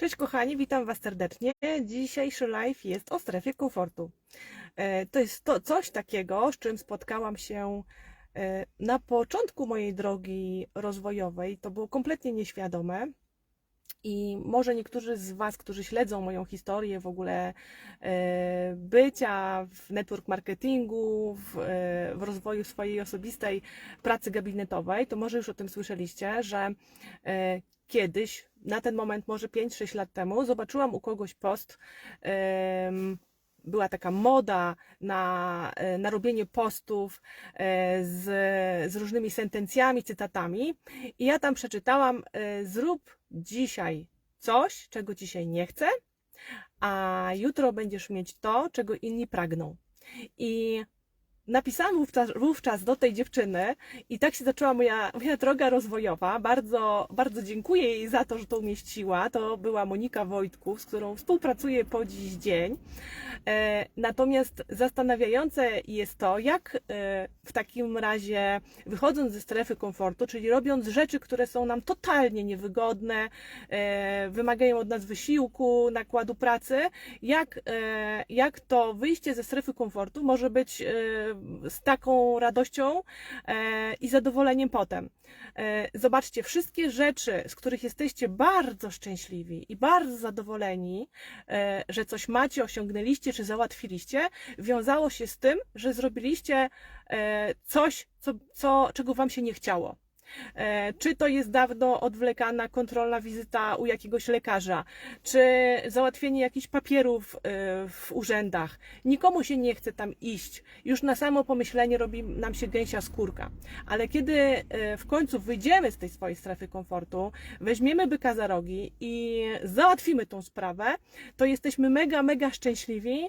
Cześć kochani, witam Was serdecznie. Dzisiejszy live jest o strefie komfortu. E, To jest to coś takiego, z czym spotkałam się e, na początku mojej drogi rozwojowej. To było kompletnie nieświadome. I może niektórzy z Was, którzy śledzą moją historię w ogóle e, bycia w network marketingu, w, w rozwoju swojej osobistej pracy gabinetowej, to może już o tym słyszeliście, że kiedyś, na ten moment może 5-6 lat temu, zobaczyłam u kogoś post. była taka moda na, e, na robienie postów e, z, z różnymi sentencjami, cytatami. I ja tam przeczytałam: e, Zrób dzisiaj coś, czego dzisiaj nie chcę, a jutro będziesz mieć to, czego inni pragną. I napisałam wówczas, wówczas do tej dziewczyny i tak się zaczęła moja, moja droga rozwojowa. Bardzo, bardzo dziękuję jej za to, że to umieściła. To była Monika Wojtków, z którą współpracuję po dziś dzień. E, Natomiast zastanawiające jest to, jak e, w takim razie wychodząc ze strefy komfortu, czyli robiąc rzeczy, które są nam totalnie niewygodne, e, wymagają od nas wysiłku, nakładu pracy, jak, jak to wyjście ze strefy komfortu może być z taką radością e, i zadowoleniem potem. E, Zobaczcie, wszystkie rzeczy, z których jesteście bardzo szczęśliwi i bardzo zadowoleni, e, że coś macie, osiągnęliście czy załatwiliście, wiązało się z tym, że zrobiliście coś, co, co, czego wam się nie chciało. E, Czy to jest dawno odwlekana kontrolna wizyta u jakiegoś lekarza, czy załatwienie jakichś papierów e, w urzędach. Nikomu się nie chce tam iść. Już na samo pomyślenie robi nam się gęsia skórka. Ale kiedy e, w końcu wyjdziemy z tej swojej strefy komfortu, weźmiemy byka za rogi i załatwimy tą sprawę, to jesteśmy mega, mega szczęśliwi,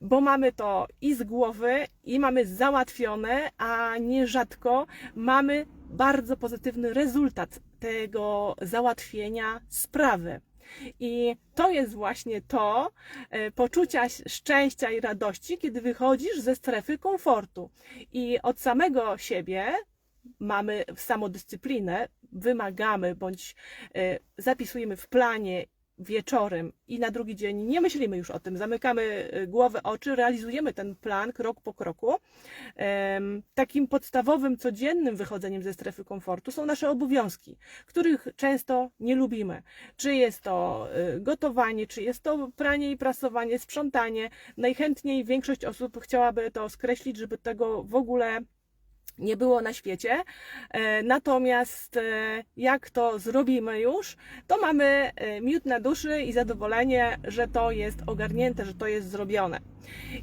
bo mamy to i z głowy, i mamy załatwione, a nierzadko mamy bardzo pozytywny rezultat tego załatwienia sprawy. I to jest właśnie to e, poczucia szczęścia i radości, kiedy wychodzisz ze strefy komfortu. I od samego siebie mamy samodyscyplinę, wymagamy bądź e, zapisujemy w planie wieczorem i na drugi dzień nie myślimy już o tym, zamykamy e, głowę, oczy, realizujemy ten plan krok po kroku. Takim podstawowym, codziennym wychodzeniem ze strefy komfortu są nasze obowiązki, których często nie lubimy. Czy jest to y, gotowanie, czy jest to pranie i prasowanie, sprzątanie. Najchętniej większość osób chciałaby to skreślić, żeby tego w ogóle nie było na świecie. E, Natomiast e, jak to zrobimy już, to mamy e, miód na duszy i zadowolenie, że to jest ogarnięte, że to jest zrobione.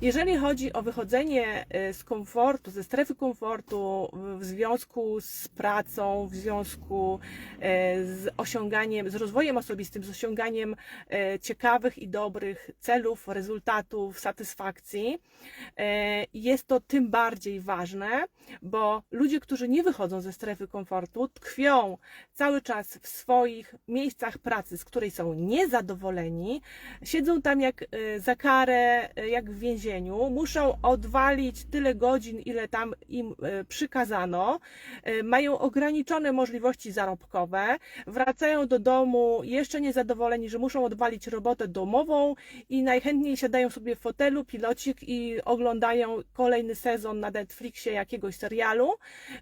Jeżeli chodzi o wychodzenie z komfortu, ze strefy komfortu w- związku z pracą, w związku z osiąganiem, z rozwojem osobistym, z osiąganiem ciekawych i dobrych celów, rezultatów, satysfakcji, jest to tym bardziej ważne, bo ludzie, którzy nie wychodzą ze strefy komfortu, tkwią cały czas w swoich miejscach pracy, z której są niezadowoleni, siedzą tam jak e, za karę, e, jak w więzieniu, muszą odwalić tyle godzin, ile tam im e, przykazano, mają ograniczone możliwości zarobkowe, wracają do domu jeszcze niezadowoleni, że muszą odwalić robotę domową i najchętniej siadają sobie w fotelu, pilocik i oglądają kolejny sezon na Netflixie jakiegoś serialu.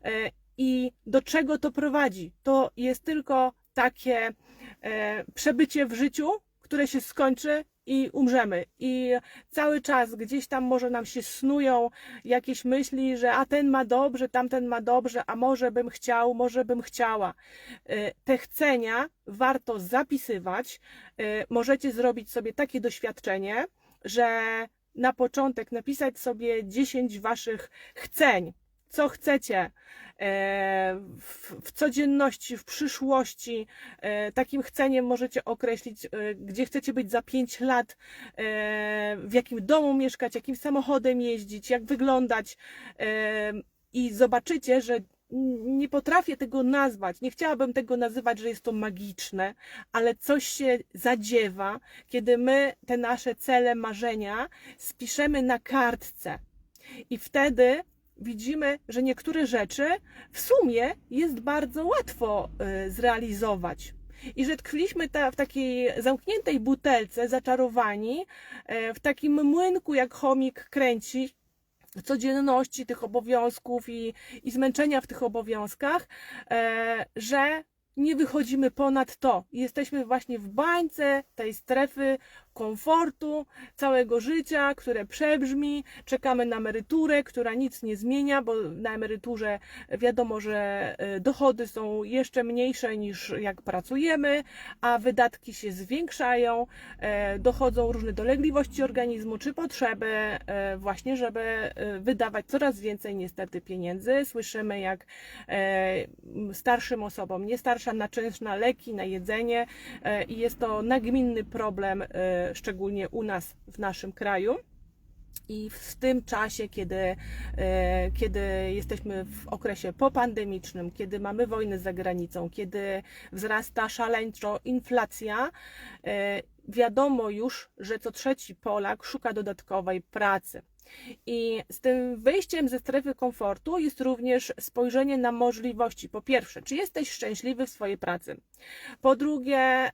E, I do czego to prowadzi? To jest tylko takie e, przebycie w życiu, które się skończy i umrzemy. I cały czas gdzieś tam może nam się snują jakieś myśli, że a ten ma dobrze, tamten ma dobrze, a może bym chciał, może bym chciała. E, Te chcenia warto zapisywać. Możecie zrobić sobie takie doświadczenie, że na początek napisać sobie 10 waszych chceń. Co chcecie e, w, codzienności, w przyszłości. E, Takim chceniem możecie określić, e, gdzie chcecie być za 5 lat, w jakim domu mieszkać, jakim samochodem jeździć, jak wyglądać. I zobaczycie, że nie potrafię tego nazwać, nie chciałabym tego nazywać, że jest to magiczne, ale coś się zadziewa, kiedy my te nasze cele, marzenia spiszemy na kartce. I wtedy widzimy, że niektóre rzeczy w sumie jest bardzo łatwo y, zrealizować. i że tkwiliśmy ta, w takiej zamkniętej butelce, zaczarowani, e, w takim młynku, jak chomik kręci, codzienności tych obowiązków i, i zmęczenia w tych obowiązkach, e, że nie wychodzimy ponad to. Jesteśmy właśnie w bańce tej strefy komfortu, całego życia, które przebrzmi. Czekamy na emeryturę, która nic nie zmienia, bo na emeryturze wiadomo, że e, dochody są jeszcze mniejsze niż jak pracujemy, a wydatki się zwiększają, e, dochodzą różne dolegliwości organizmu czy potrzeby, e, właśnie, żeby wydawać coraz więcej niestety pieniędzy. Słyszymy, jak starszym osobom nie starsza na czynsz, na leki, na jedzenie i jest to nagminny problem szczególnie u nas w naszym kraju. I w tym czasie, kiedy, e, kiedy jesteśmy w okresie popandemicznym, kiedy mamy wojnę za granicą, kiedy wzrasta szaleńczo inflacja, e, wiadomo już, że co trzeci Polak szuka dodatkowej pracy. I z tym wyjściem ze strefy komfortu jest również spojrzenie na możliwości. Po pierwsze, czy jesteś szczęśliwy w swojej pracy? Po drugie, e,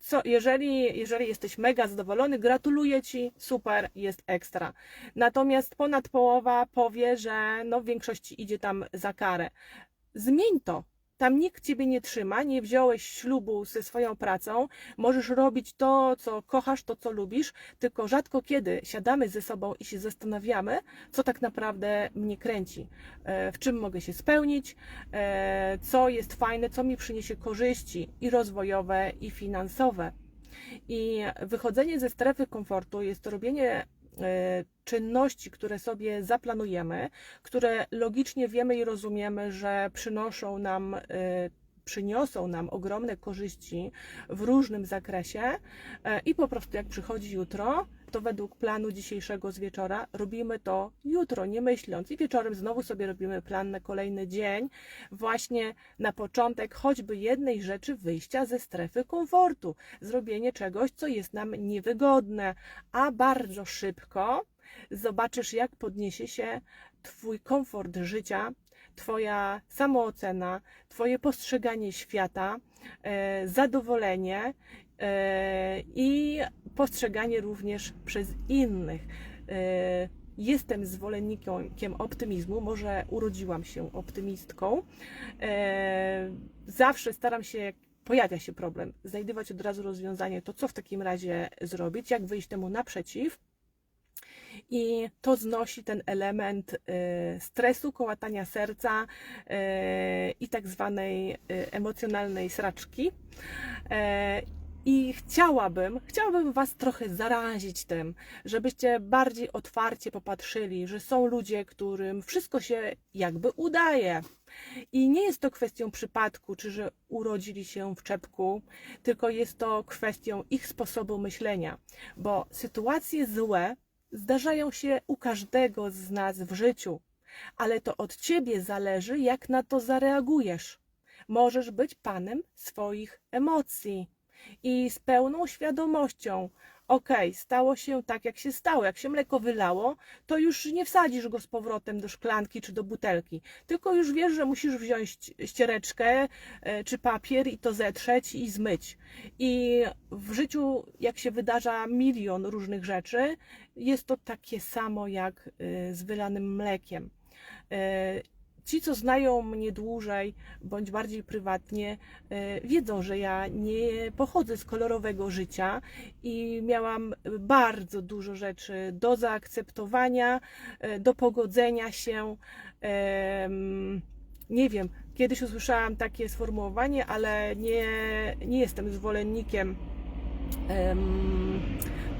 co, jeżeli, jeżeli jesteś mega zadowolony, gratuluję Ci, super, jest ekstra. Natomiast ponad połowa powie, że no w większości idzie tam za karę. Zmień to, tam nikt ciebie nie trzyma, nie wziąłeś ślubu ze swoją pracą, możesz robić to, co kochasz, to, co lubisz, tylko rzadko kiedy siadamy ze sobą i się zastanawiamy, co tak naprawdę mnie kręci, e, w czym mogę się spełnić, e, co jest fajne, co mi przyniesie korzyści i rozwojowe, i finansowe. I wychodzenie ze strefy komfortu jest to robienie czynności, które sobie zaplanujemy, które logicznie wiemy i rozumiemy, że przynoszą nam e, przyniosą nam ogromne korzyści w różnym zakresie e, i po prostu jak przychodzi jutro, to według planu dzisiejszego z wieczora robimy to jutro, nie myśląc. I wieczorem znowu sobie robimy plan na kolejny dzień, właśnie na początek choćby jednej rzeczy wyjścia ze strefy komfortu, zrobienie czegoś, co jest nam niewygodne, a bardzo szybko zobaczysz, jak podniesie się Twój komfort życia, Twoja samoocena, Twoje postrzeganie świata, e, zadowolenie i postrzeganie również przez innych. E, jestem zwolennikiem optymizmu, może urodziłam się optymistką. Zawsze staram się, jak pojawia się problem, znajdywać od razu rozwiązanie, to co w takim razie zrobić, jak wyjść temu naprzeciw i to znosi ten element stresu, kołatania serca i tak zwanej emocjonalnej sraczki. I chciałabym, chciałabym Was trochę zarazić tym, żebyście bardziej otwarcie popatrzyli, że są ludzie, którym wszystko się jakby udaje. I nie jest to kwestią przypadku, czy że urodzili się w czepku, tylko jest to kwestią ich sposobu myślenia, bo sytuacje złe zdarzają się u każdego z nas w życiu, ale to od ciebie zależy, jak na to zareagujesz. Możesz być panem swoich emocji i z pełną świadomością okay, stało się tak, jak się stało. Jak się mleko wylało, to już nie wsadzisz go z powrotem do szklanki czy do butelki, tylko już wiesz, że musisz wziąć ściereczkę e, czy papier i to zetrzeć i zmyć. I w życiu, jak się wydarza milion różnych rzeczy, jest to takie samo jak e, z wylanym mlekiem e, Ci, co znają mnie dłużej bądź bardziej prywatnie, e, wiedzą, że ja nie pochodzę z kolorowego życia i miałam bardzo dużo rzeczy do zaakceptowania, e, do pogodzenia się. Nie wiem, kiedyś usłyszałam takie sformułowanie, ale nie, nie jestem zwolennikiem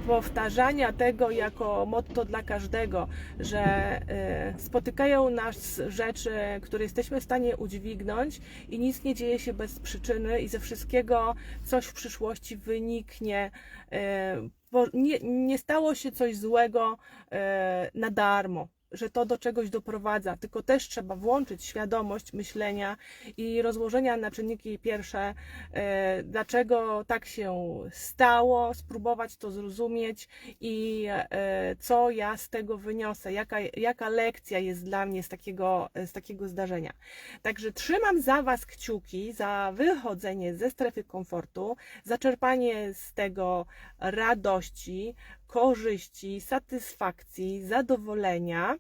powtarzania tego jako motto dla każdego, że e, spotykają nas rzeczy, które jesteśmy w stanie udźwignąć i nic nie dzieje się bez przyczyny i ze wszystkiego coś w przyszłości wyniknie. E, nie, nie stało się coś złego e, na darmo że to do czegoś doprowadza, tylko też trzeba włączyć świadomość myślenia i rozłożenia na czynniki pierwsze, e, dlaczego tak się stało, spróbować to zrozumieć i e, co ja z tego wyniosę, jaka, jaka lekcja jest dla mnie z takiego, z takiego zdarzenia. Także trzymam za Was kciuki za wychodzenie ze strefy komfortu, zaczerpanie z tego radości, korzyści, satysfakcji, zadowolenia.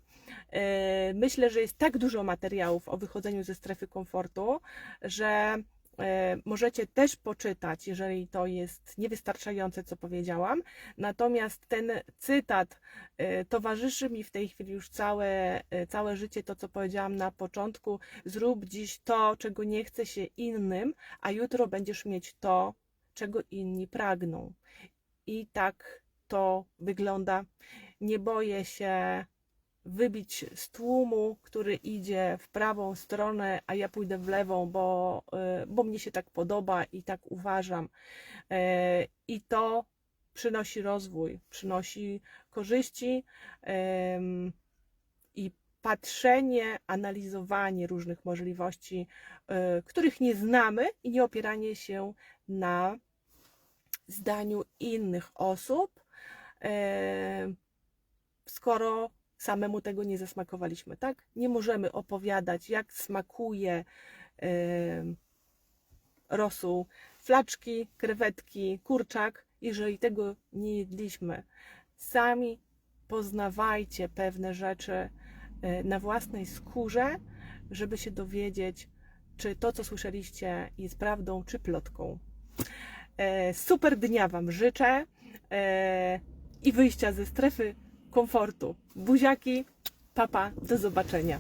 E, Myślę, że jest tak dużo materiałów o wychodzeniu ze strefy komfortu, że e, możecie też poczytać, jeżeli to jest niewystarczające, co powiedziałam. Natomiast ten cytat e, towarzyszy mi w tej chwili już całe, całe życie, to co powiedziałam na początku. Zrób dziś to, czego nie chce się innym, a jutro będziesz mieć to, czego inni pragną. I tak to wygląda. Nie boję się wybić z tłumu, który idzie w prawą stronę, a ja pójdę w lewą, bo, y, bo mnie się tak podoba i tak uważam. E, I to przynosi rozwój, przynosi korzyści i patrzenie, analizowanie różnych możliwości, y, których nie znamy i nie opieranie się na zdaniu innych osób, skoro samemu tego nie zasmakowaliśmy, tak? Nie możemy opowiadać, jak smakuje e, rosół flaczki, krewetki, kurczak, jeżeli tego nie jedliśmy. Sami poznawajcie pewne rzeczy e, na własnej skórze, żeby się dowiedzieć, czy to, co słyszeliście, jest prawdą, czy plotką. E, Super dnia Wam życzę e, i wyjścia ze strefy komfortu. Buziaki, papa, do zobaczenia.